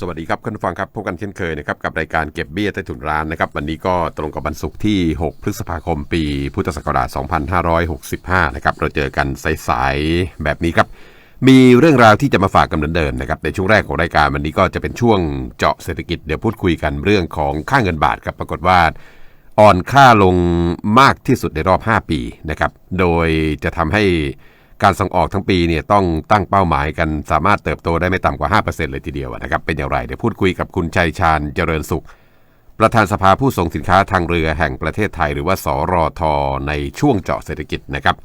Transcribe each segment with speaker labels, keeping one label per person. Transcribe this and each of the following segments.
Speaker 1: สวัสดีครับคุณผู้ฟังครับพบกันเช่นเคยนะครับกับรายการเก็บเบี้ยใต้ถุนร้านนะครับวันนี้ก็ตรงกับวันศุกร์ที่ 6 พฤษภาคมปี พุทธศักราช 2565 นะครับเราเจอกันสายๆแบบนี้ครับ มีเรื่องราวที่จะมาฝากกันเหมือนเดิมนะครับในช่วงแรกของรายการวันนี้ก็จะเป็นช่วงเจาะเศรษฐกิจเดี๋ยวพูดคุยกันเรื่องของค่าเงินบาทครับปรากฏว่าอ่อนค่าลงมากที่สุดในรอบ 5 ปีนะครับโดยจะทำให้ การส่งออกทั้งปีเนี่ยต้องตั้งเป้าหมายกันสามารถเติบโตได้ไม่ต่ำกว่า 5%เลยทีเดียวนะครับ เป็นอย่างไรเดี๋ยวพูดคุยกับคุณชัยชาญเจริญสุข ประธานสภาผู้ส่งสินค้าทางเรือแห่งประเทศไทย หรือว่าสรทในช่วงเจาะเศรษฐกิจนะครับ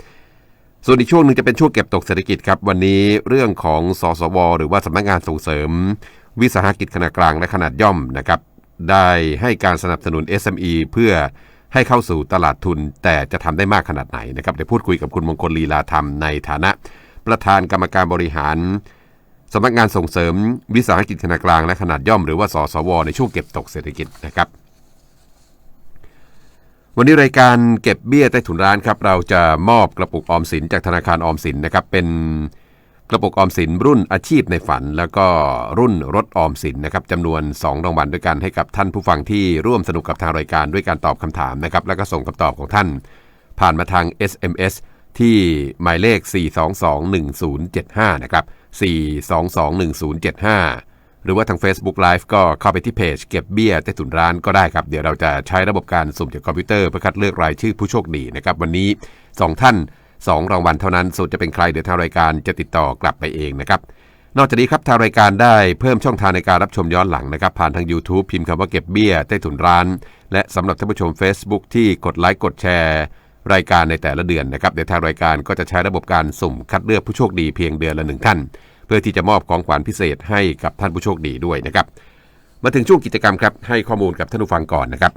Speaker 1: ส่วนอีกช่วงหนึ่งจะเป็นช่วงเก็บตกเศรษฐกิจครับ วันนี้เรื่องของสสว หรือว่าสำนักงานส่งเสริม วิสาหกิจขนาดกลางและขนาดย่อมนะครับได้ให้การสนับสนุน SME เพื่อ ให้เข้าสู่ตลาดทุน แต่จะทำได้มากขนาดไหนนะครับเดี๋ยวพูดคุยกับคุณมงคลลีลาธรรมในฐานะ ประธานกรรมการบริหารสำนักงานส่งเสริม วิสาหกิจขนาดกลางและขนาดย่อมหรือว่าสสว ในช่วงเก็บตกเศรษฐกิจนะครับ วันนี้รายการเก็บเบี้ยใต้ถุนร้านครับ เราจะมอบกระปุกออมสินจากธนาคารออมสินนะครับเป็น กระปุกออมสินรุ่นอาชีพในฝัน แล้วก็รุ่นรถออมสินนะครับจำนวน 2 รางวัลด้วยกันให้กับท่านผู้ฟังที่ร่วมสนุกกับทางรายการด้วยการตอบคำถามนะครับแล้วก็ส่งคำตอบของท่าน ผ่านมาทาง SMS ที่หมายเลข 4221075 นะครับ 4221075 หรือว่าทาง Facebook Live ก็เข้าไปที่เพจเก็บเบี้ยใต้ถุนร้านก็ได้ครับ เดี๋ยวเราจะใช้ระบบการสุ่มจากคอมพิวเตอร์เพื่อคัดเลือกรายชื่อผู้โชคดีนะครับ วันนี้ 2 ท่าน 2 รางวัลเท่านั้นส่วนจะเป็นใครเดี๋ยวทางรายการจะติดต่อกลับไปเองนะครับนอกจากนี้ครับทางรายการได้เพิ่มช่องทางในการรับชมย้อนหลังนะครับ ผ่านทาง YouTube พิมพ์คำว่าเก็บเบี้ยใต้ถุนร้าน และสำหรับท่านผู้ชม Facebook ที่กดไลค์กดแชร์รายการในแต่ละเดือนนะครับเดี๋ยวทางรายการก็จะใช้ระบบการสุ่มคัดเลือกผู้โชคดีเพียงเดือนละหนึ่งท่าน เพื่อที่จะมอบของขวัญพิเศษให้กับท่านผู้โชคดีด้วยนะครับ มาถึงช่วงกิจกรรมครับให้ข้อมูลกับท่านผู้ฟังก่อนนะครับ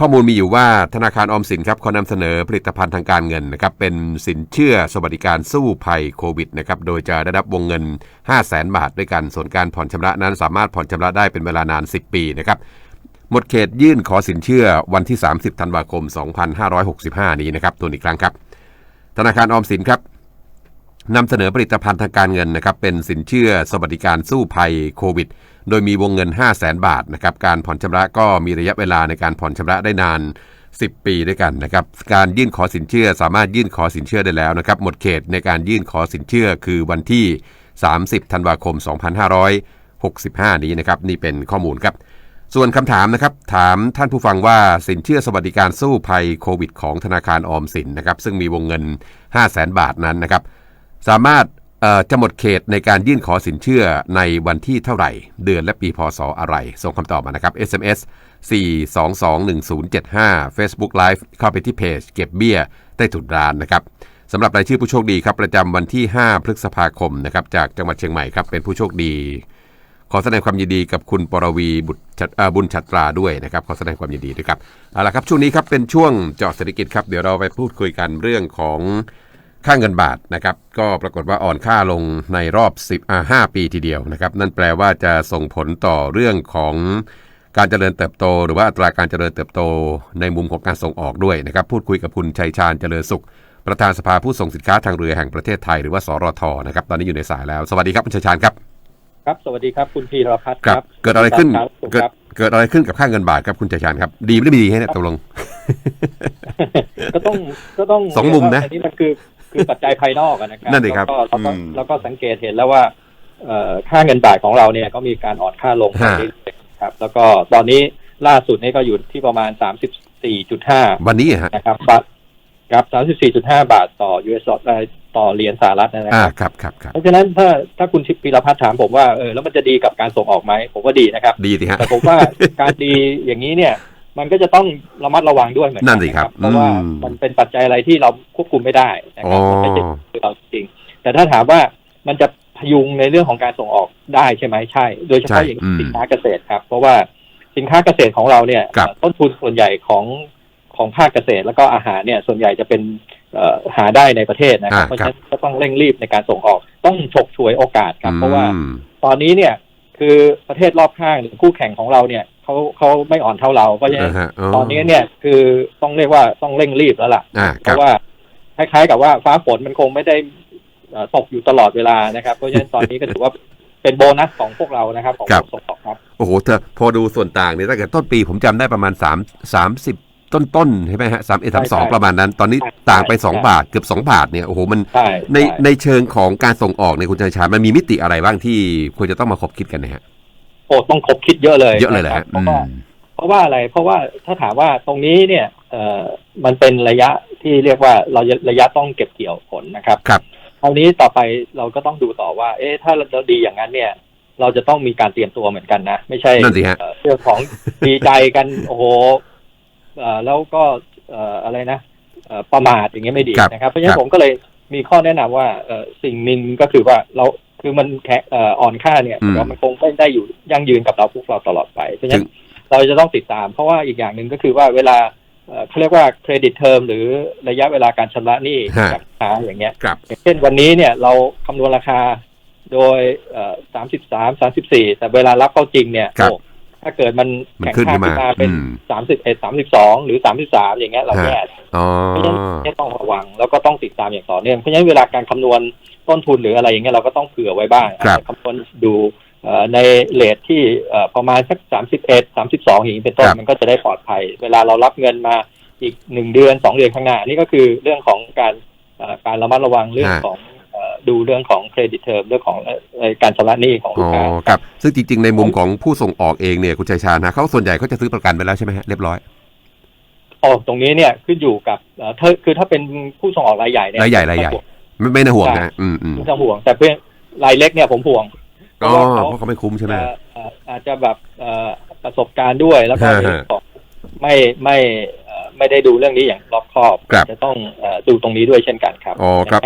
Speaker 1: ข้อมูลมีอยู่ว่าธนาคารออมสินครับเขานำเสนอผลิตภัณฑ์ทางการเงินนะครับเป็นสินเชื่อสวัสดิการสู้ภัยโควิดนะครับโดยจะได้รับวงเงิน 5 0 0แสนบาทด้วยกัน ส่วนการผ่อนชำระนั้นสามารถผ่อนชำระได้เป็นเวลานาน 10 ปีนะครับหมดเขตยื่นขอสินเชื่อวันที่ 30 ธันวาคม 2565 นี้นะครับตัวอีกครั้งครับ ธนาคารออมสินครับนำเสนอผลิตภัณฑ์ทางการเงินนะครับเป็นสินเชื่อสวัสดิการสู้ภัยโควิด โดยมีวงเงิน 5 0 0แสนบาทนะครับการผ่อนชำระก็มีระยะเวลาในการผ่อนชำระได้นาน 10 ปีด้วยกันนะครับการยื่นขอสินเชื่อสามารถยื่นขอสินเชื่อได้แล้วนะครับหมดเขตในการยื่นขอสินเชื่อคือวันที่ 30 ธันวาคม 2565 นี้นะครับนี่เป็นข้อมูลครับส่วนคำถามนะครับถามท่านผู้ฟังว่าสินเชื่อสวัสดิการสู้ภัยโควิด ของธนาคารออมสินนะครับซึ่งมีวงเงิน 5 0 0แสนบาทนั้นนะครับสามารถ จะหมดเขตในการยื่นขอสินเชื่อในวันที่เท่าไหร่ เดือนและปีพศอะไร ส่งคำตอบมานะครับ SMS 4221075 Facebook Live เข้าไปที่เพจ เก็บเบี้ยใต้ถุนร้านนะครับสำหรับรายชื่อผู้โชคดีครับประจำวันที่ 5 พฤษภาคมนะครับจากจังหวัดเชียงใหม่ครับเป็นผู้โชคดี ขอแสดงความยินดีกับคุณปรวีบุตรบุญชัตราด้วยนะครับขอแสดงความยินดีด้วยครับเอาละครับช่วงนี้ครับเป็นช่วงเจาะเศรษฐกิจครับเดี๋ยวเราไปพูดคุยกันเรื่องของ ค่าเงินบาทนะครับก็ปรากฏว่าอ่อนค่าลงในรอบ 10อ่า5ปีทีเดียวนะครับนั่นแปลว่าจะส่งผลต่อเรื่องของการเจริญเติบโต หรือว่าอัตราการเจริญเติบโตในมุมของการส่งออกด้วยนะครับพูดคุยกับคุณชัยชาญเจริญสุข ประธานสภาผู้ส่งสินค้าทางเรือแห่งประเทศไทยหรือว่าสรทนะครับตอนนี้อยู่ในสายแล้ว สวัสดีครับคุณชัยชาญครับ
Speaker 2: ครับสวัสดีครับคุณพีรพัฒน์
Speaker 1: ครับ เกิดอะไรขึ้นเกิดเกิดอะไรขึ้นกับค่าเงินบาทครับคุณชัยชาญครับ ดีไม่ดีให้เนี่ยตกลง
Speaker 2: ก็ต้องก็ต้อง
Speaker 1: สองมุมนะ
Speaker 2: อันนี้มันคือ คือปัจจัยภายนอกอะนะครับ
Speaker 1: นั่นสิครับ
Speaker 2: แล้วก็แล้วก็
Speaker 1: อืม
Speaker 2: แล้วก็สังเกตเห็นแล้วว่าเอ่อค่าเงินบาทของเราเนี่ยก็มีการอ่อนค่าลง
Speaker 1: ฮะ
Speaker 2: เรื่อยๆครับ แล้วก็ตอนนี้ล่าสุดนี่ก็อยู่ที่ประมาณ34.5
Speaker 1: วันนี้ฮะ
Speaker 2: นะครับบาทครับ34.5บาทต่อ US ดอลลาร์ต่อเหรียญสหรัฐนะค
Speaker 1: อ่า
Speaker 2: รับ
Speaker 1: ครับครับครับ
Speaker 2: เพราะฉะนั้นถ้าถ้าคุณพีรพัฒน์ถามผมว่าเออแล้วมันจะดีกับการส่งออกไหมผมว่าดีนะครับ
Speaker 1: ดีสิฮะ
Speaker 2: แต่ผมว่าการดีอย่างนี้เนี่ย มันก็จะต้องระมัดระวังด้วยเหมือนกั
Speaker 1: นั่นสิครับ
Speaker 2: เพราะว่า
Speaker 1: อืม
Speaker 2: มันเป็นปัจจัยอะไรที่เราควบคุมไม่ได้นะครับ
Speaker 1: อ๋อ
Speaker 2: มันไม่ใช่คือเราจริงแต่ถ้าถามว่ามันจะพยุงในเรื่องของการส่งออกได้ใช่ไหมใช่ โดยเฉ
Speaker 1: ใช่
Speaker 2: พาะอย่าง
Speaker 1: อืม
Speaker 2: สินค้าเกษตรครับ เพราะว่าสินค้าเกษตรของเราเนี่ย
Speaker 1: ครับ
Speaker 2: ต้นทุนส่วนใหญ่ของของภาคเกษตร แล้วก็อาหารเนี่ยส่วนใหญ่จะเป็นเอ่อหาได้ในประเทศนะครับ
Speaker 1: อ่า
Speaker 2: เพราะฉะนั้นก็ต้องเร่งรีบในการส่งออก ต้องฉกฉวยโอกาสครับ เพราะว่า
Speaker 1: อืม
Speaker 2: ตอนนี้เนี่ย คือประเทศรอบข้างหรือคู่แข่งของเราเนี่ยเขาเขาไม่อ่อนเท่าเราเพราะฉะนั้น
Speaker 1: อ่าฮะ
Speaker 2: ตอนนี้เนี่ยคือต้องเรียกว่าต้องเร่งรีบแล้วล่ะ
Speaker 1: อ่า
Speaker 2: เพ
Speaker 1: ครับ
Speaker 2: ราะว่าคล้ายๆกับว่าฟ้าฝนมันคงไม่ได้เอ่อตกอยู่ตลอดเวลานะครับ เพราะฉะนั้นตอนนี้ก็ถือว่าเเป็นโบนัสของพวกเรานะครับของ
Speaker 1: ครับ
Speaker 2: ส่งออกครับ
Speaker 1: โอ้โหเธอพอดูส่วนต่างเนี่ยตั้งแต่ต้นปีผมจำได้ประมาณ3 30ต้น ต้นๆใช่ไหมฮะสามเอ็ดสามสองประมาณนั้น ตอนนี้ต่างไป2บาทเกือบ2บาทเนี่ยโอ้โหมัน
Speaker 2: ใช่
Speaker 1: ใน
Speaker 2: ช่
Speaker 1: ในเชิงของการส่งออกในยคุณชัยชาญมันมีมิติอะไรบ้างที่ควรจะต้องมาคบคิดกันนะฮะ
Speaker 2: โอ้ต้องคบคิดเยอะเลย
Speaker 1: เยอะเลยแหละ
Speaker 2: นค
Speaker 1: ฮะ
Speaker 2: รับเพ
Speaker 1: อื
Speaker 2: ราะว่ามเพราะว่าอะไรเพราะว่าถ้าถามว่าตรงนี้เนี่ยเอ่อมันเป็นระยะที่เรียกว่าเราระยะต้องเก็บเกี่ยวผลนะครับ
Speaker 1: ครับ
Speaker 2: คราวนี้ต่อไปเราก็ต้องดูต่อว่า เอ๊ะถ้าเราดีอย่างนั้นเนี่ย เราจะต้องมีการเตรียมตัวเหมือนกันนะ ไม่ใช่
Speaker 1: นั่นสิฮะ
Speaker 2: เอ่อเรื่องของดีใจกันโอ้โหเอ่อ แล้วก็เอ่ออะไรนะเอ่อประมาทอย่างเงี้ยไม่ดี
Speaker 1: ครับ
Speaker 2: นะครับ เพราะฉะนั้
Speaker 1: ครั
Speaker 2: น
Speaker 1: บ
Speaker 2: ผมก็เลยมีข้อแนะนำว่าเอ่อสิ่งหนึ่งก็คือว่าเราคือมันแค่เอ่ออ่อนค่าเนี่ย
Speaker 1: อืม
Speaker 2: แต่ว่ามันคงไม่ได้อยู่ยั่งยืนกับเราพวกเราตลอดไปเพราะฉะนั้นเราจะต้องติดตาม เพราะว่าอีกอย่างหนึ่งก็คือว่าเวลาเอ่อเขาเรียกว่าเครดิตเทอมหรือระยะเวลาการชำระหนี้
Speaker 1: ฮะ
Speaker 2: จากลูกค้าอย่างเงี้ย
Speaker 1: ครับ
Speaker 2: อย่างเช่นวันนี้เนี่ยเราคำนวณราคาโดยสามสิบสามสามสิบสี่แต่เวลารับเข้าจริงเนี่ย
Speaker 1: ครับ
Speaker 2: โอ้ ถ้าเกิดมัน
Speaker 1: มัน
Speaker 2: แข่ง
Speaker 1: ขึ้น
Speaker 2: ค่า
Speaker 1: ขึ้นมา
Speaker 2: ขึ้นมาเป็น
Speaker 1: อืม
Speaker 2: สามสิบเอ็ดสามสิบสองหรือสามสิบสามอย่างเงี้ยเรา
Speaker 1: ฮะ
Speaker 2: แย่
Speaker 1: อ๋อ
Speaker 2: เพราะฉะนั้นเนี่ยต้องระวังแล้วก็ต้องติดตามอย่างต่อเนื่องเพราะฉะนั้นเวลาการคำนวณต้นทุนหรืออะไรอย่างเงี้ยเราก็ต้องเผื่อไว้บ้าง
Speaker 1: ครับ
Speaker 2: คำนวณดูเอ่อในเลทที่เอ่อประมาณสักสามสิบเอ็ดสามสิบสองอย่างนี้เป็นต้นมันก็จะได้ปลอดภัย เวลาเรารับเงินมาอีกหนึ่งเดือนสองเดือนข้างหน้านี่ก็คือเรื่องของการเอ่อการระมัดระวังเรื่องของเอ่อ ดูเรื่องของเครดิตเทอมเรื่องของเอ่อเอ่อการชำระหนี้ของลู
Speaker 1: อ๋
Speaker 2: ก
Speaker 1: อ
Speaker 2: ค้า
Speaker 1: ครับ ซึ่งจริง ๆ ในมุมของผู้ส่งออกเองเนี่ยคุณชัยชาญนะเขาส่วนใหญ่เขาจะซื้อประกันไปแล้วใช่ไหมฮะเรียบร้อย
Speaker 2: โอ้ตรงนี้เนี่ยขึ้นอยู่กับเอ่อถ้าคือถ้าเป็นผู้ส่งออกรายใหญ่เนี่ย
Speaker 1: รายใหญ่รายใหญ่ ไม่ไม่น่าห่วงนะอืมอืม
Speaker 2: ไม่ต้องห่วง แต่เพื่อนรายเล็กเนี่ยผมห่วงเพ
Speaker 1: อ๋อ
Speaker 2: ราะว่าเขา
Speaker 1: เพราะเขาไม่คุ้มใช่ไหม
Speaker 2: เอ่อเอ่ออาจจะแบบเอ่อประสบการณ์ด้วยแล้วก็
Speaker 1: ฮะ
Speaker 2: เรื่องของไม่ไม่เอ่อไม่ได้ดูเรื่องนี้อย่างรอบคอบ
Speaker 1: ครับ
Speaker 2: จะต้องเอ่อดูตรงนี้ด้วยเช่นกันครับ
Speaker 1: อ๋อครับ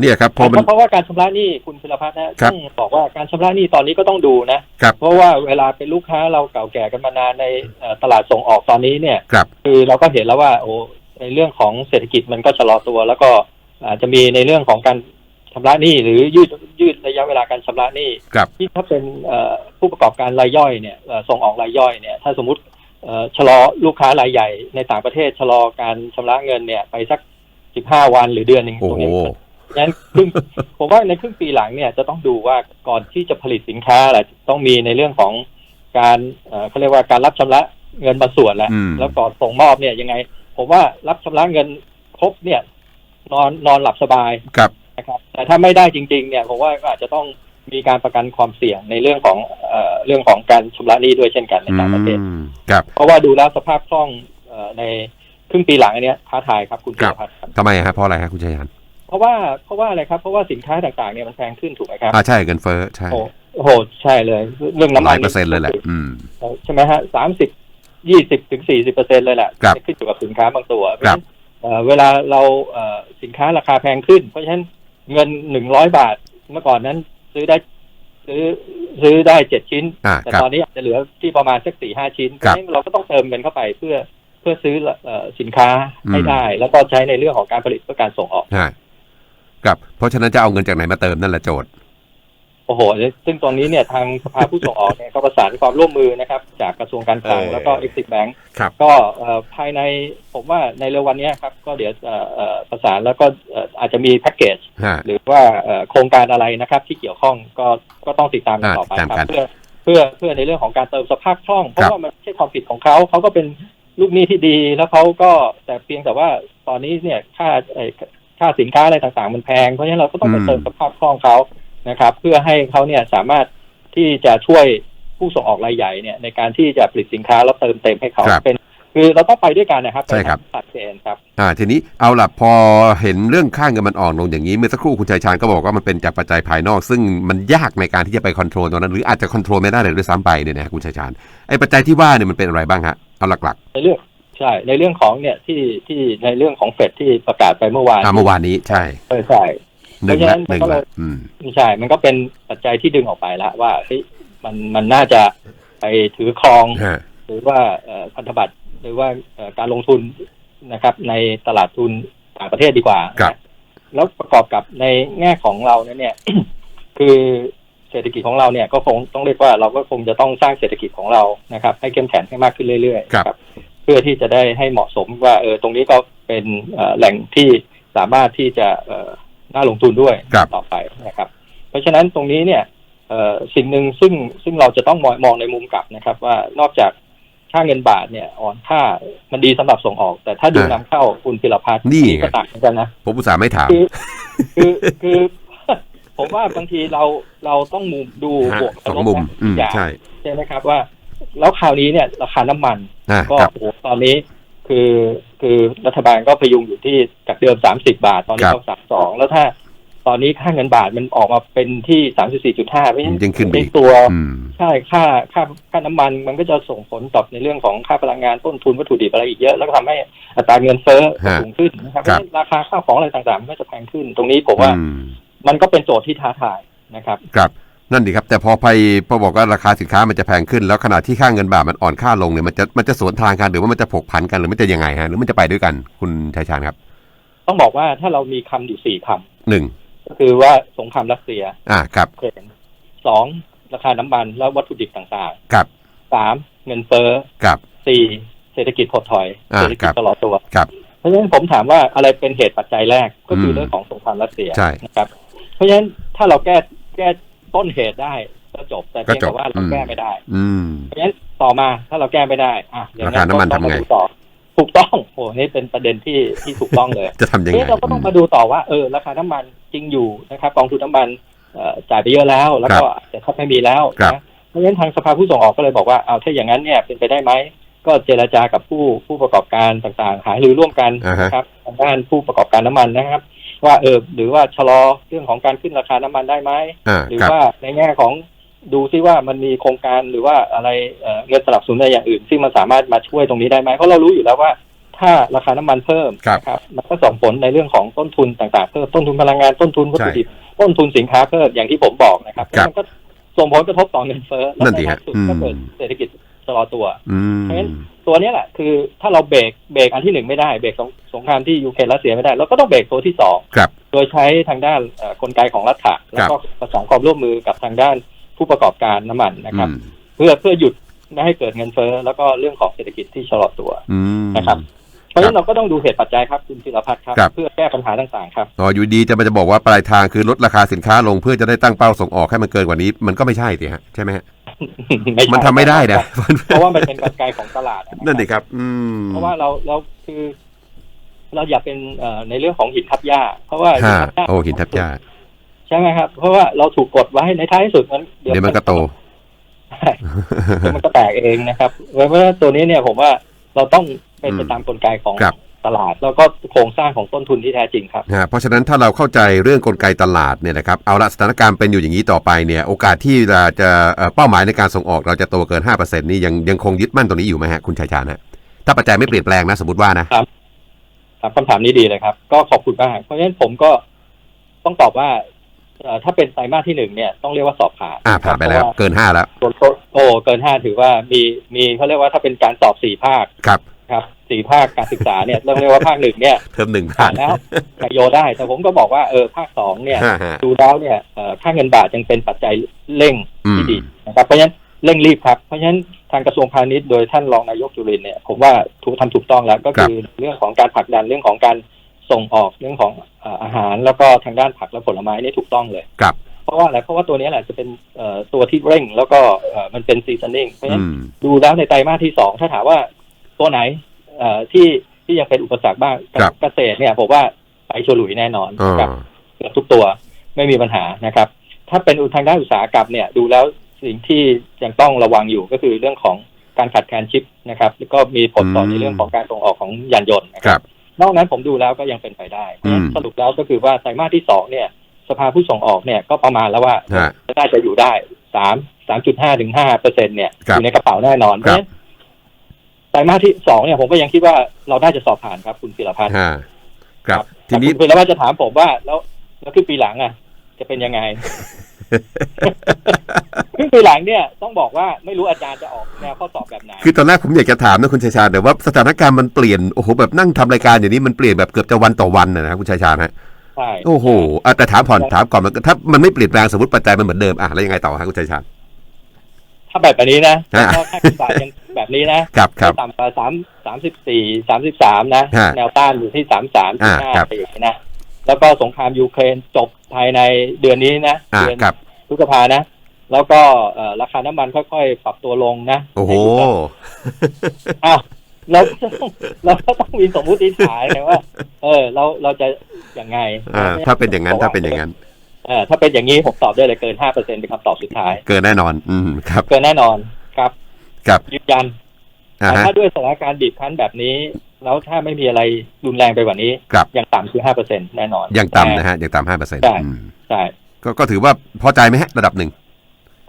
Speaker 1: เนี่ยครับพอมัน
Speaker 2: เพราะว่าการชำระหนี้คุณพิรพัฒน์นะครับต้องบอกว่าการชำระหนี้ตอนนี้ก็ต้องดูนะ
Speaker 1: ครับ
Speaker 2: เพราะว่าเวลาเป็นลูกค้าเราเก่าแก่กันมานานในเอ่อตลาดส่งออกตอนนี้เนี่ย
Speaker 1: ครับ
Speaker 2: คือเราก็เห็นแล้วว่าโอ้ในเรื่องของเศรษฐกิจมันก็ชะลอตัว แล้วก็อาจจะมีในเรื่องของการชำระหนี้หรือยืดยืดระยะเวลาการชำระหนี้
Speaker 1: ครับ
Speaker 2: ที่ถ้าเป็นเอ่อผู้ประกอบการรายย่อยเนี่ยเอ่อส่งออกรายย่อยเนี่ยถ้าสมมติเอ่อชะลอลูกค้ารายใหญ่ในต่างประเทศชะลอการชำระเงินเนี่ยไปสักสิบห้าวันหรือเดือนหนึ่ง
Speaker 1: โอ้
Speaker 2: ตรง
Speaker 1: โห
Speaker 2: นี้ งั้นครึ่งผมว่าในครึ่งปีหลังเนี่ยจะต้องดูว่าก่อนที่จะผลิตสินค้าแหละต้องมีในเรื่องของการเอ่อเขาเรียกว่าการรับชำระเงินบางส่วนแหละ
Speaker 1: อืม
Speaker 2: แล้วก่อนส่งมอบเนี่ยยังไง ผมว่ารับชำระเงินครบเนี่ย นอนนอนหลับสบาย
Speaker 1: ครับ
Speaker 2: นะครับ แต่ถ้าไม่ได้จริง ๆ เนี่ยผมว่าก็อาจจะต้องมีการประกันความเสี่ยงในเรื่องของเอ่อเรื่องของการชำระหนี้ด้วยเช่นกันใน
Speaker 1: อื
Speaker 2: ต่างประเทศ
Speaker 1: มครับ
Speaker 2: เพราะว่าดูแล้วสภาพคล่องเอ่อในครึ่งปีหลังอันเนี้ยท้าทายครับคุณ
Speaker 1: ครับ
Speaker 2: พิพัฒน์ครับ
Speaker 1: ทำไมฮะเพราะอะไรฮะคุณชัยชาญ
Speaker 2: เพราะว่าเพราะว่าอะไรครับเพราะว่าสินค้าต่างๆเนี่ยมันแพงขึ้นถูกไหมครับ
Speaker 1: อ่าใช่เงินเฟ้อใช่
Speaker 2: โอ้โอ้โหใช่เลย เรื่องน้ำ
Speaker 1: ห
Speaker 2: มั
Speaker 1: ลานยเปอร์เซ็นต์เลยแหละอืม
Speaker 2: ใช่ไหมฮะสามสิบยี่สิบถึงสี่สิบเปอร์เซ็นเลยแหละ
Speaker 1: ครับ
Speaker 2: ขึ้นอยู่กับสินค้าบางตัว
Speaker 1: ครับ
Speaker 2: เอ่อเวลาเราเอ่อสินค้าราคาแพงขึ้น เพราะฉะนั้นเงินหนึ่งร้อยบาทเมื่อก่อนนั้นซื้อได้ซื้อซื้อได้เจ็ดชิ้น
Speaker 1: อ่า
Speaker 2: แต่
Speaker 1: ครับ
Speaker 2: ตอนนี้อาจจะเหลือที่ประมาณสักสี่ห้าชิ้นเพ
Speaker 1: ครั
Speaker 2: ราะ
Speaker 1: บ
Speaker 2: ฉะนั้นเราก็ต้องเติมเงินเข้าไปเพื่อเพื่อซื้อเอ่อสินค้าให้
Speaker 1: อืม
Speaker 2: ได้ แล้วก็ใช้ในเรื่องของการผลิตเพื่อการส่งออก
Speaker 1: ใช่ ครับเพราะฉะนั้นจะเอาเงินจากไหนมาเติมนั่นแหละโจทย์
Speaker 2: โอ้โห ซึ่งตอนนี้เนี่ยทางสภาผู้ส่งออกเนี่ยก็ประสานความร่วมมือนะครับ จากกระทรวงการคลัง
Speaker 1: เออ
Speaker 2: แล้วก็ Exim Bank
Speaker 1: ครับ
Speaker 2: ก็เอ่อภายในผมว่าในเร็ววันเนี้ยครับ ก็เดี๋ยวเอ่อเอ่อประสานแล้วก็เอ่ออาจจะมีแพ็กเกจ
Speaker 1: ฮะ
Speaker 2: หรือว่าเอ่อโครงการอะไรนะครับ ที่เกี่ยวข้องก็ก็ต้องติดตามกัน
Speaker 1: อ่า
Speaker 2: ต่อไป
Speaker 1: ติดตาม
Speaker 2: ค
Speaker 1: กั
Speaker 2: รั
Speaker 1: น
Speaker 2: บเพื่อเพื่อเพื่อในเรื่องของการเติมสภาพคล่อง เพ
Speaker 1: ครั
Speaker 2: ราะ
Speaker 1: บ
Speaker 2: ว่ามันไม่ใช่ความผิดของเขาเขาก็เป็นลูกหนี้ที่ดีแล้วเขาก็แต่เพียงแต่ว่าตอนนี้เนี่ยค่าเอ่อ ค่าสินค้าอะไรต่างๆมันแพง เพราะฉะนั้นเราก็ต้องไปเติมสภาพคล่องเขานะครับ เพื่อให้เขาเนี่ยสามารถที่จะช่วยผู้ส่งออกรายใหญ่เนี่ยในการที่จะผลิตสินค้าแล้วเติมเต็มให้เขา
Speaker 1: ครับ
Speaker 2: เป็นคือเราต้องไปด้วยกันนะครับ
Speaker 1: ใช่ครับ
Speaker 2: ตัดเจนครับ
Speaker 1: อ่าทีนี้เอาล่ะพอเห็นเรื่องค่าเงินมันอ่อนลงอย่างนี้เมื่อสักครู่คุณชัยชาญก็บอกว่ามันเป็นจากปัจจัยภายนอก ซึ่งมันยากในการที่จะไปคอนโทรลตรงนั้น หรืออาจจะคอนโทรลไม่ได้เลยด้วยซ้ำไปเนี่ยนะฮะคุณชัยชาญไอ้ปัจจัยที่ว่าเนี่ยมันเป็นอะไรบ้างฮะเอาหลัก
Speaker 2: ในเรื่อง ใช่ ในเรื่องของเนี่ยที่ที่ในเรื่องของเฟดที่ประกาศไปเมื่อวา
Speaker 1: ๆ
Speaker 2: น
Speaker 1: อ่าเมื่อวานนี้ใช่
Speaker 2: เออใช่
Speaker 1: หนึ่ง
Speaker 2: เพราะฉะนั้
Speaker 1: ละ
Speaker 2: น
Speaker 1: หนึ่ง
Speaker 2: มันก็เล
Speaker 1: ละ
Speaker 2: ย
Speaker 1: อืม
Speaker 2: ไม่ใช่ มันก็เป็นปัจจัยที่ดึงออกไปแล้วว่าเฮ้ยมันมันน่าจะไปถือครอง
Speaker 1: ฮะ
Speaker 2: หรือว่าเอ่อพันธบัตรหรือว่าเอ่อการลงทุนนะครับ ในตลาดทุนต่างประเทศดีกว่า
Speaker 1: ครับ
Speaker 2: แล้วประกอบกับในแง่ของเราเนี่ยเนี่ย คือเศรษฐกิจของเราเนี่ยก็คงต้องเรียกว่าเราก็คงจะต้องสร้างเศรษฐกิจของเรานะครับ ให้เข้มแข็งให้มากขึ้นเรื่อยๆ
Speaker 1: ครับ
Speaker 2: นะเพื่อที่จะได้ให้เหมาะสมว่าเออตรงนี้ก็เป็นเอ่อแหล่งที่สามารถที่จะเอ่อน่าลงทุนด้วย
Speaker 1: ครับ
Speaker 2: ต่อไปนะครับ เพราะฉะนั้นตรงนี้เนี่ยเอ่อสิ่งหนึ่งซึ่งซึ่งเราจะต้องมองมองในมุมกลับนะครับ ว่านอกจากค่าเงินบาทเนี่ยอ่อนค่ามันดีสำหรับส่งออก แต่ถ้าดู
Speaker 1: อ่านำ
Speaker 2: เข้าคุณพิรพัฒน์
Speaker 1: นี่ไง
Speaker 2: ก็ต่างเหมือนกันนะ
Speaker 1: ผมอุตส่าห์ไม่ถาม
Speaker 2: คือคือคือผมว่าบางทีเราเราต้องมุมดู
Speaker 1: ฮะ
Speaker 2: บวก
Speaker 1: สองมุม
Speaker 2: และลบนะ
Speaker 1: อืม
Speaker 2: อย่าง
Speaker 1: ใช่
Speaker 2: ใช่ไหมครับว่า แล้วคราวนี้เนี่ย ราคาน้ำมัน
Speaker 1: อ่า
Speaker 2: ก็
Speaker 1: ครับ
Speaker 2: โอ้โหตอนนี้คือคือรัฐบาลก็พยุงอยู่ที่จากเดิมสามสิบาท ตอนนี้
Speaker 1: ครับ
Speaker 2: ก็สามสองแล้วถ้าตอนนี้ค่าเงินบาทมันออกมาเป็นที่สามสิบสี่จุดห้าเพราะฉะนั้น
Speaker 1: ยิ่งขึ้นไป
Speaker 2: ใน
Speaker 1: อีก
Speaker 2: ตัว
Speaker 1: อืม
Speaker 2: ใช่ค่าค่าค่าน้ำมันมันก็จะส่งผลต่อในเรื่องของค่าพลังงานต้นทุนวัตถุดิบอะไรอีกเยอะ แล้วก็ทำให้อัตราเงินเฟ้อ
Speaker 1: ฮะ
Speaker 2: สูงขึ้นนะครับเพ
Speaker 1: ครั
Speaker 2: ราะ
Speaker 1: บ
Speaker 2: ฉะนั้นราคาข้าวของอะไรต่างๆมันก็จะแพงขึ้น ตรงนี้ผมว่า
Speaker 1: อืม
Speaker 2: มันก็เป็นโจทย์ที่ท้าทายนะครับ
Speaker 1: ครับ นั่นดีครับ แต่พอไปพอบอกว่าราคาสินค้ามันจะแพงขึ้น แล้วขณะที่ค่าเงินบาทมันอ่อนค่าลงเนี่ยมันจะมันจะสวนทางกันหรือว่ามันจะผกผันกันหรือมันจะยังไงฮะหรือมันจะไปด้วยกันคุณชัยชาญครับ
Speaker 2: ต้องบอกว่าถ้าเรามีคำอยู่สี่คำ
Speaker 1: หนึ่ง
Speaker 2: ก็คือว่าสงครามรัสเซีย
Speaker 1: อ่าครับ
Speaker 2: เครนสองราคาน้ำมันและวัตถุดิบต่าง
Speaker 1: ครับ
Speaker 2: ๆสามเงินเฟ้อ
Speaker 1: ครับ
Speaker 2: สี่เศรษฐกิจถดถอย
Speaker 1: อ่า
Speaker 2: เศรษฐ
Speaker 1: ค
Speaker 2: กิ
Speaker 1: รั
Speaker 2: จ
Speaker 1: บ
Speaker 2: ตลอดตัว
Speaker 1: ครับ
Speaker 2: เพราะฉะนั้นผมถามว่าอะไรเป็นเหตุปัจจัยแรกก็คืออ
Speaker 1: ม
Speaker 2: เรื่องของสงครามรัสเซีย
Speaker 1: ใช่
Speaker 2: นะครับ เพราะฉะนั้นถ้าเราแก้แก้ ต้นเหตุได้ก็จบแต่
Speaker 1: ก็
Speaker 2: เพียง
Speaker 1: จบ
Speaker 2: แต่ว่าเรา
Speaker 1: อืม
Speaker 2: แก้ไม่ได้
Speaker 1: อืม
Speaker 2: เพราะฉะนั้นต่อมาถ้าเราแก้ไม่ได้อะอย่าง
Speaker 1: ราคาน้ำมัน
Speaker 2: ก็ต้อง
Speaker 1: ทำไง
Speaker 2: ดูต่อถูกต้องโอ้นี่เป็นประเด็นที่ที่ถูกต้องเลย
Speaker 1: จะทำยังไง
Speaker 2: เอ๊ะเราก็ต้องมาดูต่อว่าเออราคาน้ำมันจริงอยู่นะครับกองทุนน้ำมันเอ่อจ่ายไปเยอะแล้ว แล้วก็แต่ถ้าไม่มีแล้ว
Speaker 1: ครับ
Speaker 2: นะเพราะฉะนั้นทางสภาผู้ส่งออกก็เลยบอกว่าเอาถ้าอย่างนั้นเนี่ยเป็นไปได้ไหมก็เจรจากับผู้ผู้ประกอบการต่างๆ หารือร่วมกัน
Speaker 1: อ่าฮะ
Speaker 2: นะครับทางด้านผู้ประกอบการน้ำมันนะครับ ว่าเออหรือว่าชะลอเรื่องของการขึ้นราคาน้ำมันได้ไหม
Speaker 1: อ่า
Speaker 2: หรือ
Speaker 1: ครับ
Speaker 2: ว่าในแง่ของดูซิว่ามันมีโครงการหรือว่าอะไรเอ่อเงินสนับสนุนอะไรอย่างอื่นซึ่งมันสามารถมาช่วยตรงนี้ได้ไหมเพราะเรารู้อยู่แล้วว่าถ้าราคาน้ำมันเพิ่ม
Speaker 1: ครับ
Speaker 2: นะครับมันก็ส่งผลในเรื่องของต้นทุนต่างๆเพิ่มต้นทุนพลังงานต้นทุนวัตถุดิบ
Speaker 1: ใช่
Speaker 2: ต้นทุนสินค้าเพิ่มอย่างที่ผมบอกนะครับ
Speaker 1: ครับ
Speaker 2: มันก็ส่งผลกระทบต่อเงินเฟ้อ
Speaker 1: นั่นดิ
Speaker 2: และ
Speaker 1: ฮะ
Speaker 2: ในที่สุด
Speaker 1: อืม
Speaker 2: ก็เกิดเศรษฐกิจชะลอตัว
Speaker 1: อืม
Speaker 2: เพราะฉะนั้น ตัวเนี้ยแหละคือถ้าเราเบรกเบรกอันที่หนึ่งไม่ได้เบรกสงสงครามที่ยูเครนรัสเซียไม่ได้เราก็ต้องเบรกตัวที่สอง
Speaker 1: ครับ
Speaker 2: โดยใช้ทางด้านเอ่อกลไกของรัฐะแล้วก็ประสานความร่วมมือกับทางด้านผู้ประกอบการน้ำมันนะครับ
Speaker 1: อืม
Speaker 2: เพื่อเพื่อหยุดไม่ให้เกิดเงินเฟ้อแล้วก็เรื่องของเศรษฐกิจที่ชะลอตัว
Speaker 1: อืม
Speaker 2: นะครับเพ ราะฉะนั้นเราก็ต้องดูเหตุปัจจัยครับคุณศิรพัฒน์ครับ
Speaker 1: ครับ
Speaker 2: เพื่อแก้ปัญหาต่างๆครับ
Speaker 1: อ๋ออยู่ดีจะมาจะบอกว่าปลายทางคือลดราคาสินค้าลงเพื่อจะได้ตั้งเป้าส่งออกให้มันเกินกว่านี้ มันก็ไม่ใช่สิฮะใช่ไหมฮะ
Speaker 2: ไม่ใช่
Speaker 1: มันทำไม่ได้นะ
Speaker 2: เพราะว่ามันเป็นกลไกของตลาดะครับ
Speaker 1: นั่นดิครับ อืม
Speaker 2: เพราะว่าเราเราคือ เราอย่าเป็นเอ่อในเรื่องของหินทับหญ้าเพราะว่าหิน
Speaker 1: ฮะ
Speaker 2: ทับหญ้า
Speaker 1: โอ้หินทับหญ้า
Speaker 2: ใช่ไหมครับ เพราะว่าเราถูกกดไว้ในท้ายที่สุดมัน
Speaker 1: เดี๋ยวมันก็โต
Speaker 2: ใช่เดี๋ยวมันก็แตกเองนะครับเพราะว่าตัวนี้เนี่ยผมว่าเราต้อง เป็นไป
Speaker 1: อืม
Speaker 2: ตามกลไกของ
Speaker 1: ครับ
Speaker 2: ตลาด แล้วก็โครงสร้างของต้นทุนที่แท้จริงครับ
Speaker 1: ฮะเพราะฉะนั้นถ้าเราเข้าใจเรื่องกลไกตลาดเนี่ยนะครับเอาละสถานการณ์เป็นอยู่อย่างนี้ต่อไปเนี่ยโอกาสที่เราจะเอ่อเป้าหมายในการส่งออกเราจะโตเกิน 5%นี่ยังยังคงยึดมั่นตรงนี้อยู่ไหมฮะคุณชัยชาญฮะถ้าปัจจัยไม่เปลี่ยนแปลงนะสมมติว่านะ
Speaker 2: ครับคำถามนี้ดีเลยครับ ก็ขอบคุณมากเพราะฉะนั้นผมก็ต้องตอบว่าเอ่อถ้าเป็นไตรมาสที่หนึ่งเนี่ยต้องเรียกว่าสอบผ่าน
Speaker 1: อ่าผ่านไปแล้ว
Speaker 2: เพระ
Speaker 1: เกิน 5 แล้ว
Speaker 2: ตัวโตโอ้เกินห้าถือว่ามีมีเขาเรียกว่าถ้าเป็นการสอบสี่ภาค
Speaker 1: ครับ
Speaker 2: ครับ สี่ภาคการศึกษาเนี่ยต้องเรียกว่าภาคหนึ่งเนี่ย
Speaker 1: เทอมหนึ่ง
Speaker 2: ผ่า
Speaker 1: ผ่านน
Speaker 2: แล้วแต่โยได้ แต่ผมก็บอกว่าเออภาคสองเนี่ย
Speaker 1: ฮะฮะ
Speaker 2: ดูแล้วเนี่ยเอ่อค่าเงินบาทยังเป็นปัจจัยเร่ง
Speaker 1: อืม
Speaker 2: ที่ดีนะครับเพราะฉะนั้นเร่งรีบครับเพราะฉะนั้นทางกระทรวงพาณิชย์โดยท่านรองนายกจุรินทร์เนี่ยผมว่าถูกทำถูกต้องแล้วก็คือเรื่องของการผลักดันเรื่องของการส่งออกเรื่องของเอ่ออาหารแล้วก็ทางด้านผักและผลไม้นี่ถูกต้องเลย
Speaker 1: ครับ
Speaker 2: เพราะว่าอะไรเพราะว่าตัวนี้แหละจะเป็นเอ่อตัวที่เร่งแล้วก็เอ่อมันเป็นซีซันนิ่งเพราะฉะ
Speaker 1: อื
Speaker 2: นั้น
Speaker 1: ม
Speaker 2: ดูแล้วในไตรมาสที่สองถ้าถามว่าตัวไหน เอ่อที่ที่ยังเป็นอุปสรรคบ้าง
Speaker 1: ครับ
Speaker 2: เกษตรเนี่ยผมว่าไปฉลุยแน่นอน
Speaker 1: อ่า
Speaker 2: ครับเกือบทุกตัวไม่มีปัญหานะครับ ถ้าเป็นอุทางด้านอุตสาหกรรมเนี่ยดูแล้วสิ่งที่ยังต้องระวังอยู่ก็คือเรื่องของการขาดแคลนชิปนะครับ แล้วก็มีผลต่อในเรื่องของการส่งออกของยานยนต์นะ
Speaker 1: ค
Speaker 2: ค
Speaker 1: รั
Speaker 2: รับบนอกนั้นผมดูแล้วก็ยังเป็นไปได้เพราะฉะนั้น
Speaker 1: อืม
Speaker 2: สรุปแล้วก็คือว่าไตรมาสที่สองเนี่ย สภาผู้ส่งออกเนี่ยก็ประมาณแล้วว่า
Speaker 1: ฮะ
Speaker 2: น่าจะอยู่ได้สามสามจุดห้าถึงห้าเปอร์เซ็นเนี่ย
Speaker 1: ครั
Speaker 2: อบยู่ในกระเป๋าแน่นอนเพ
Speaker 1: ครั
Speaker 2: ราะ
Speaker 1: บ
Speaker 2: ฉะนั้นไตรมาสที่สองเนี่ยผมก็ยังคิดว่าเราน่าจะสอบผ่านครับ คุณศิรพัฒน์
Speaker 1: ฮะครับ ที
Speaker 2: แต่
Speaker 1: นี้
Speaker 2: คุณศิรพัฒน์จะถามผมว่า แล้วแล้วครึ่งปีหลังอะ จะเป็นยังไงครึ่งปีหลังเนี่ยต้องบอกว่าไม่รู้อาจารย์จะออกแนวข้อสอบแบบไหน
Speaker 1: คือตอนแรกผมอยากจะถามนะคุณชัยชาญแต่ว่าสถานการณ์มันเปลี่ยนโอ้โหแบบนั่งทำรายการอย่างนี้มันเปลี่ยนแบบเกือบจะวันต่อวันนะนะคุณชัยชาญฮะ
Speaker 2: ใช่
Speaker 1: โอ้โหอะแต่ถามผ่อนถามก่อนมันถ้ามันไม่เปลี่ยนแปลงสมมติปัจจัยมันเหมือนเดิมอะแล้วยังไงต่อฮะคุณชัยชาญ
Speaker 2: ถ้าแบบนี้นะ
Speaker 1: ฮะ
Speaker 2: ถ้าค่าเงินบาทยังแบบนี้นะครับ
Speaker 1: ครับ
Speaker 2: ไม่ต่ำกว่าสามสามสิบสี่สามสิบสามนะ
Speaker 1: ฮะ
Speaker 2: แนวต้านอยู่ที่สามสาม
Speaker 1: อ่า
Speaker 2: ห้า
Speaker 1: ครับ
Speaker 2: ไปอย่างนี้นะ แล้วก็สงครามยูเครนจบภายในเดือนนี้นะ
Speaker 1: อ่า
Speaker 2: เดือน
Speaker 1: ครับ
Speaker 2: พฤษภานะ แล้วก็เอ่อราคาน้ำมันค่อยๆ ปรับตัวลงนะ
Speaker 1: โอ้โห
Speaker 2: อ้าวเราก็ต้องเราก็ต้องมีสมมุติฐานไงว่า เออ เราเราจะยังไง
Speaker 1: อ่า ถ้าเป็นอย่างนั้นถ้าเป็นอย่างนั้น
Speaker 2: เออถ้าเป็นอย่างนี้ผมตอบได้เลยเกินห้าเปอร์เซ็นเป็นคำตอบสุดท้าย
Speaker 1: เกินแน่นอน อืมครับ
Speaker 2: เกินแน่นอนครับ
Speaker 1: ครับ
Speaker 2: ยืนยัน
Speaker 1: อ่า
Speaker 2: แต่
Speaker 1: ฮะ
Speaker 2: ถ้าด้วยสถานการณ์บีบคั้นแบบนี้ แล้วถ้าไม่มีอะไรรุนแรงไปกว่านี้
Speaker 1: ครับ
Speaker 2: ยังต่ำคือห้าเปอร์เซ็นแน่นอน
Speaker 1: ยังต่ำนะฮะยังต่ำห้าเปอร์เซ็นต์
Speaker 2: ใช่ใช่
Speaker 1: ก็ก็ถือว่าพอใจไหมฮะระดับหนึ่ง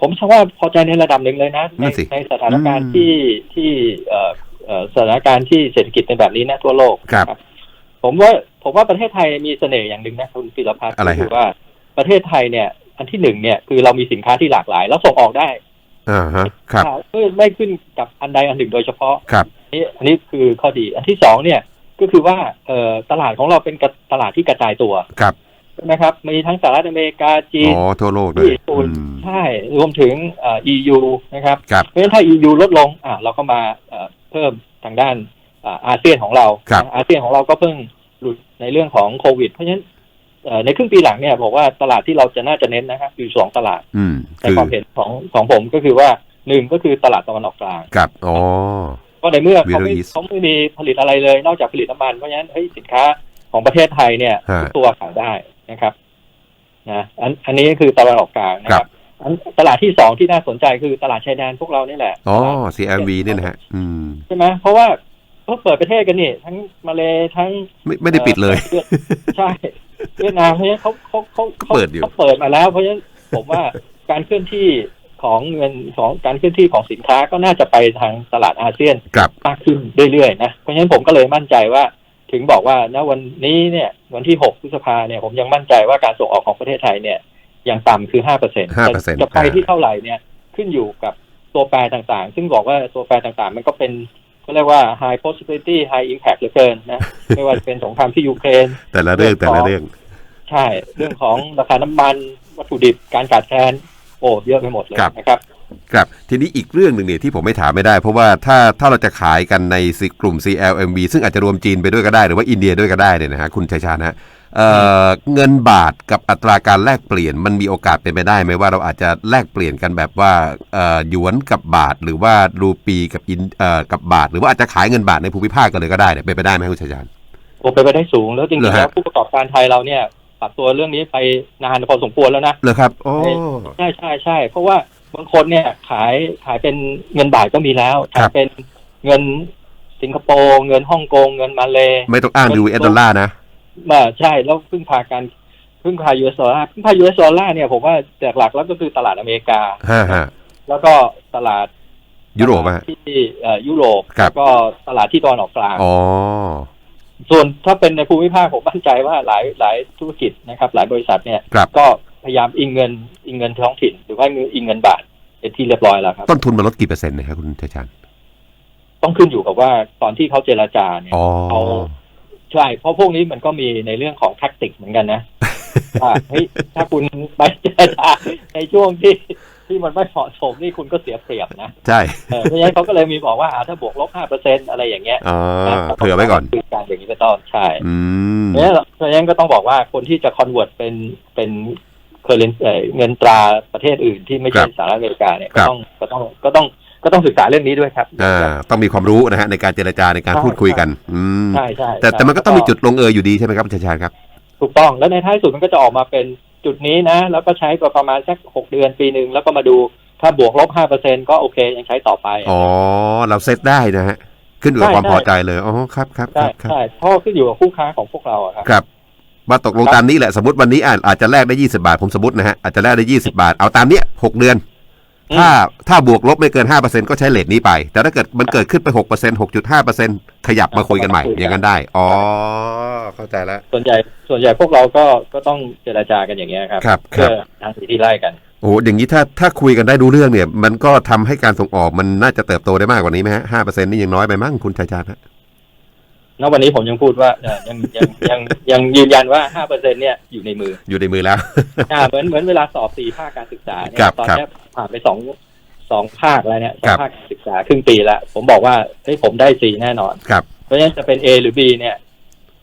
Speaker 2: ผมเชื่อว่าพอใจในระดับหนึ่งเลยนะใน
Speaker 1: นั่นสิ
Speaker 2: ในสถานการณ์
Speaker 1: อืม
Speaker 2: ที่ที่เอ่อเอ่อสถานการณ์ที่เศรษฐกิจเป็นแบบนี้นะทั่วโลก
Speaker 1: ครับ
Speaker 2: ผมว่าผมว่าประเทศไทยมีเสน่ห์อย่างหนึ่งนะคุณปิรพัฒน์
Speaker 1: อะไรฮะ
Speaker 2: ก็คือว่า ประเทศไทยเนี่ย อันที่หนึ่งเนี่ยคือเรามีสินค้าที่หลากหลาย แล้วส่งออกได้
Speaker 1: อ่าฮะครับ
Speaker 2: ไม่ไม่ขึ้นกับอันใดอันหนึ่งโดยเฉพาะ
Speaker 1: ครับ
Speaker 2: นี่อันนี้คือข้อดี อันที่สองเนี่ยก็คือว่าเอ่อตลาดของเราเป็นกระตลาดที่กระจายตัว
Speaker 1: ครับ
Speaker 2: ใช่ไหมครับ มีทั้งสหรัฐอเมริกาจีน
Speaker 1: อ๋อทั่วโลกเลย
Speaker 2: ญี่ปุ่น
Speaker 1: อืม
Speaker 2: ใช่รวมถึงเอ่อ EU นะครับ
Speaker 1: ครับ
Speaker 2: เพราะฉะนั้นถ้า EU ลดลงอะเราก็มาเอ่อเพิ่มทางด้านอ่าอาเซียนของเรา
Speaker 1: ครับ
Speaker 2: อาเซียนของเราก็เพิ่งหลุดในเรื่องของโควิด เพราะฉะนั้นเอ่อ ในครึ่งปีหลังเนี่ยบอกว่าตลาดที่เราจะน่าจะเน้นนะครับอยู่สองตลาด
Speaker 1: อืม
Speaker 2: ใน
Speaker 1: คือ
Speaker 2: ความเห็นของของผมก็คือว่าหนึ่งก็คือตลาดตะวันออกกลาง
Speaker 1: ครับอ๋อ
Speaker 2: ก็ในเมื่อเขาไม่
Speaker 1: Middle East
Speaker 2: เขาไม่มีผลิตอะไรเลย นอกจากผลิตน้ำมันเพราะฉะนั้นเฮ้ยสินค้าของประเทศไทยเนี่ย
Speaker 1: ฮะ
Speaker 2: ทุกตัวขายได้นะครับนะอันอันนี้ก็คือตลาดออกกลางนะค
Speaker 1: ครั
Speaker 2: รับบอันตลาดที่สองที่น่าสนใจคือตลาดชายแดนพวกเรานี่แหละ
Speaker 1: อ๋อ
Speaker 2: ตลาด
Speaker 1: CLV เนี่ยนะฮะอืม
Speaker 2: ใช่ไหมเพราะว่าเขาเปิดประเทศกันนี่ทั้งมาเลทั้ง
Speaker 1: ไม่ไม่ได้ปิดเลย
Speaker 2: อ่อใช่ เวียดนามเพราะฉะนั้นเขาเขาเขา
Speaker 1: ก็เปิดอยู่
Speaker 2: เขาเปิดมาแล้ว เพราะฉะนั้นผมว่าการเคลื่อนที่ของเงินของการเคลื่อนที่ของสินค้าก็น่าจะไปทางตลาดอาเซียน
Speaker 1: ครับ
Speaker 2: มากขึ้นเรื่อยๆนะเพราะฉะนั้นผมก็เลยมั่นใจว่า ถึงบอกว่าณวันนี้เนี่ยวันที่6พฤษภาเนี่ยผมยังมั่นใจว่าการส่งออกของประเทศไทยเนี่ยยังต่ำคือ5%เปอร์เซ็นต์
Speaker 1: 5%
Speaker 2: จะไปที่เท่าไหร่เนี่ยขึ้นอยู่กับตัวแปรต่างๆ ซึ่งบอกว่าตัวแปรต่างๆ มันก็เป็นเขาเรียกว่า high possibility high impact เหลือเกินนะ ไม่ว่าจะเป็นสงครามที่ยูเครน
Speaker 1: แต่ละเรื่องแต่ละเรื่อง
Speaker 2: ใช่ เรื่องของราคาน้ำมันวัตถุดิบการขาดแคลนโอ้เยอะไปหมดเลย
Speaker 1: ครับ
Speaker 2: นะครับ
Speaker 1: ครับ ทีนี้อีกเรื่องหนึ่งเนี่ยที่ผมไม่ถามไม่ได้ เพราะว่าถ้าถ้าเราจะขายกันในกลุ่ม CLMV ซึ่งอาจจะรวมจีนไปด้วยก็ได้ หรือว่าอินเดียด้วยก็ได้เนี่ยนะฮะคุณชัยชาญนะเอ่อเงินบาทกับอัตราการแลกเปลี่ยนมันมีโอกาสเป็นไปได้ไหมว่าเราอาจจะแลกเปลี่ยนกันแบบว่าเอ่อหยวนกับบาทหรือว่ารูปีกับอินเอ่อกับบาท หรือว่าอาจจะขายเงินบาทในภูมิภาคกันเลยก็ได้เนี่ยเป็นไปได้ไหมคุณชัยชาญ
Speaker 2: ผมไปนไปได้สูงแล้วจริ
Speaker 1: เหรงอ
Speaker 2: ๆ
Speaker 1: ฮะ
Speaker 2: แล้วผู้ประกอบการไทยเราเนี่ย ปรับตัวเรื่องนี้ไปนานพอสมควรแล้วนะ
Speaker 1: เลยครับ โอ้
Speaker 2: ใช่ใช่ใช่เพราะว่าบางคนเนี่ยขายขายเป็นเงินบาทก็มีแล้ว
Speaker 1: ครั
Speaker 2: ขาย
Speaker 1: บ
Speaker 2: เป็นเงินสิงคโปร์เงินฮ่องกงเงินมาเล
Speaker 1: ไม่ต้องอ้างดูเอสดอลลาร์นะ
Speaker 2: มาใช่แล้วพึ่งพากันพึ่งพา US ดอลลาร์พึ่งพา US ดอลลาร์เนี่ยผมว่าจากหลักแล้วก็คือตลาดอเมริกา
Speaker 1: ฮะฮะ
Speaker 2: แล้วก็ตลาด
Speaker 1: ยุโรปอะ
Speaker 2: ที่เอ่อยุโรป
Speaker 1: ครับ
Speaker 2: แล้วก็ตลาดที่ตะวันออกกลาง
Speaker 1: อ๋อ
Speaker 2: ส่วนถ้าเป็นในภูมิภาคผมมั่นใจว่าหลายหลายธุรกิจนะครับ หลายบริษัทเนี่ย
Speaker 1: ครับ
Speaker 2: ก็พยายามอิงเงินอิงเงินท้องถิ่น หรือว่าอิงเงินบาทเป็นที่เรียบร้อยแล้วครับ
Speaker 1: ต้นทุนมันลดกี่เปอร์เซ็นต์นะครับคุณชัยชาญ
Speaker 2: ต้องขึ้นอยู่กับว่าตอนที่เขาเจราจาเนี่ย
Speaker 1: อ๋อ
Speaker 2: เขาใช่เพราะพวกนี้มันก็มีในเรื่องของแท็กติกเหมือนกันนะว่าเฮ้ยถ้าคุณไปเจราจาในช่วงที่ที่มันไม่เหมาะสมนี่คุณก็เสียเปรียบนะ
Speaker 1: ใช่
Speaker 2: เออเพราะฉะนั้นเขาก็เลยมีบอกว่าอ่าถ้าบวกลบห้าเปอร์เซ็นอะไรอย่างเงี้ย
Speaker 1: อ๋อ
Speaker 2: นะ
Speaker 1: เผื่อไว้ก่อน
Speaker 2: คือการอย่างนี้เป็นต้นใช่
Speaker 1: อืม
Speaker 2: เพราะฉะนั้นเพราะฉะนั้นก็ต้องบอกว่าคนที่จะคอนเวิร์ตเป็นเป็นเคอร์เรนเงินตราประเทศอื่นที่ไม่ใช่สหรัฐอเมริกาเนี่ยก็ต้องก็ต้องก็ต้องก็ต้องศึกษาเรื่องนี้ด้วยครับ
Speaker 1: อ่าต้องมีความรู้นะฮะในการเจรจาในการ
Speaker 2: ใช่
Speaker 1: พูดคุยกันอืม
Speaker 2: ใช่ใช่
Speaker 1: แต่แต่มันก็ต้องมีจุดลงเอยอยู่ดีใช่ไหมครับคุณชัยชาญครับ
Speaker 2: ถูกต้องแล้วในท้ายสุดมันก็จะออกมาเป็นจุดนี้นะ แล้วก็ใช้ประมาณสักหกเดือนปีหนึ่งแล้วก็มาดูถ้าบวกลบห้าเปอร์เซ็นก็โอเคยังใช้ต่อไป
Speaker 1: อ๋อ เราเซตได้นะฮะ ขึ้นอยู่กับ
Speaker 2: ใช่
Speaker 1: ความ
Speaker 2: ใช่
Speaker 1: พอใจเลยอ๋อครับครับค
Speaker 2: ใช่
Speaker 1: รับครับ
Speaker 2: ใช่เพราะขึ้นอยู่กับคู่ค้าของพวกเราอะครับ
Speaker 1: ครับว่าตกลงตามนี้แหละสมมติวันนี้อะอาจจะแลกได้ยี่สิบาท ผมสมมตินะฮะอาจจะแลกได้ยี่สิบาท เอาตามเนี้ยหกเดือน
Speaker 2: อืม
Speaker 1: ถ้าถ้าบวกลบไม่เกินห้าเปอร์เซ็นก็ใช้เลทนี้ไป แต่ถ้าเกิดมันเกิดขึ้นไปหกเปอร์เซ็นหกจุดห้าเปอร์เซ็นขยับมาคุยกันใหม่ อย่างนั้นได้ อ๋อ เข้าใจแล้ว
Speaker 2: ส่วนใหญ่ส่วนใหญ่พวกเราก็ก็ต้องเจราจากันอย่างเงี้ยครับ
Speaker 1: ครับค
Speaker 2: เพื่
Speaker 1: รับ
Speaker 2: อทางสีที่ไล่กัน
Speaker 1: โอ้โหอย่างนี้ถ้าถ้าคุยกันได้รู้เรื่องเนี่ย มันก็ทำให้การส่งออกมันน่าจะเติบโตได้มากกว่านี้ไหมฮะห้าเปอร์เซ็นต์นี่ยังน้อยไปมั้งคุณชัยชาญฮะ
Speaker 2: ณวันนี้ผมยังพูดว่าเอ่อยังยังยังยังยืนยันว่าห้าเปอร์เซ็นเนี่ยอยู่ในมือ
Speaker 1: อยู่ในมือแล้ว
Speaker 2: อ่าเหมือนเหมือนเวลาสอบสี่ภาคการศึกษาเนี่
Speaker 1: ครั
Speaker 2: ย
Speaker 1: บ
Speaker 2: ตอน
Speaker 1: ครับ
Speaker 2: เนี้ยผ่านไปสองสองภาคแล้วเนี่ยสอ
Speaker 1: ครั
Speaker 2: ง
Speaker 1: บ
Speaker 2: ภาคการศึกษาครึ่งปีแล้วผมบอกว่าเฮ้ยผมได้สี่แน่นอน
Speaker 1: ครับ
Speaker 2: เพราะฉะนั้นจะเป็น A หรือ B เนี่ย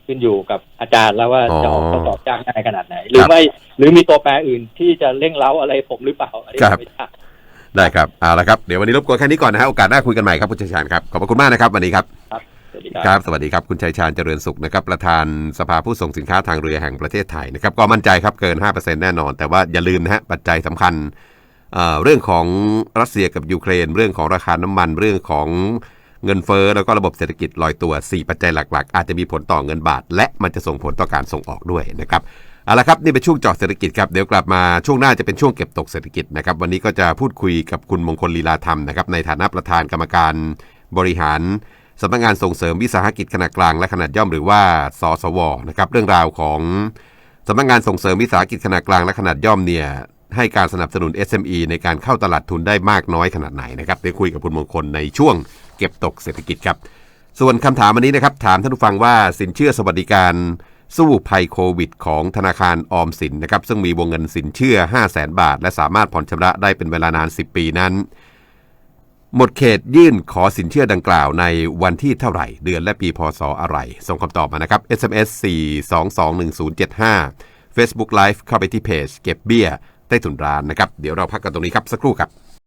Speaker 2: ขึ้นอยู่กับอาจารย์แล้วว่า
Speaker 1: อ๋อ
Speaker 2: จะออกข้อสอบยากง่ายขนาดไหน หรือไม่หรือมีตัวแปรอื่นที่จะเร่งเร้าอะไรผมหรือเปล่าอันนี้
Speaker 1: ครับ
Speaker 2: ไม่ทราบ
Speaker 1: ได้ครับเอาละครับ เดี๋ยววันนี้รบกวนแค่นี้ก่อนนะฮะโอกาสหน้าคุยกันใหม่ครับคุณชัยชาญครับ ขอบพระคุณมากนะครับวันนี้ครับ
Speaker 2: สวัสดีค
Speaker 1: ค
Speaker 2: รั
Speaker 1: รับบสวัสดีครับ คุณชัยชาญเจริญสุขนะครับ ประธานสภาผู้ส่งสินค้าทางเรือแห่งประเทศไทยนะครับ ก็มั่นใจครับเกิน 5%แน่นอน แต่ว่าอย่าลืมนะฮะปัจจัยสำคัญเอ่อเรื่องของรัสเซียกับยูเครน เรื่องของราคาน้ำมัน เรื่องของ เงินเฟ้อแล้วก็ระบบเศรษฐกิจลอยตัว 4 ปัจจัยหลัก ๆ อาจจะมีผลต่อเงินบาท และมันจะส่งผลต่อการส่งออกด้วยนะครับเอาละครับนี่เป็นช่วงเจาะเศรษฐกิจครับเดี๋ยวกลับมาช่วงหน้าจะเป็นช่วงเก็บตกเศรษฐกิจนะครับวันนี้ก็จะพูดคุยกับคุณมงคลลีลาธรรมนะครับในฐานะประธานกรรมการบริหารสำนักงานส่งเสริมวิสาหกิจขนาดกลางและขนาดย่อมหรือว่าสสวนะครับเรื่องราวของสำนักงานส่งเสริมวิสาหกิจขนาดกลางและขนาดย่อมเนี่ยให้การสนับสนุน SME ในการเข้าตลาดทุนได้มากน้อยขนาดไหนนะครับเดี๋ยวคุยกับคุณมงคลในช่วง เก็บตกเศรษฐกิจครับ ส่วนคำถามวันนี้นะครับถามท่านผู้ฟังว่าสินเชื่อสวัสดิการสู้ภัยโควิด ของธนาคารออมสินนะครับซึ่งมีวงเงินสินเชื่อ 5 0 0แสนบาท และสามารถผ่อนชำระได้เป็นเวลานาน 10 ปีนั้น หมดเขตยื่นขอสินเชื่อดังกล่าวในวันที่เท่าไหร่ เดือนและปีพศอะไร ส่งคำตอบมานะครับ SMS 4221075 Facebook Live เข้าไปที่เพจเก็บเบี้ยใต้ถุนร้านนะครับ เดี๋ยวเราพักกันตรงนี้ครับสักครู่ครับ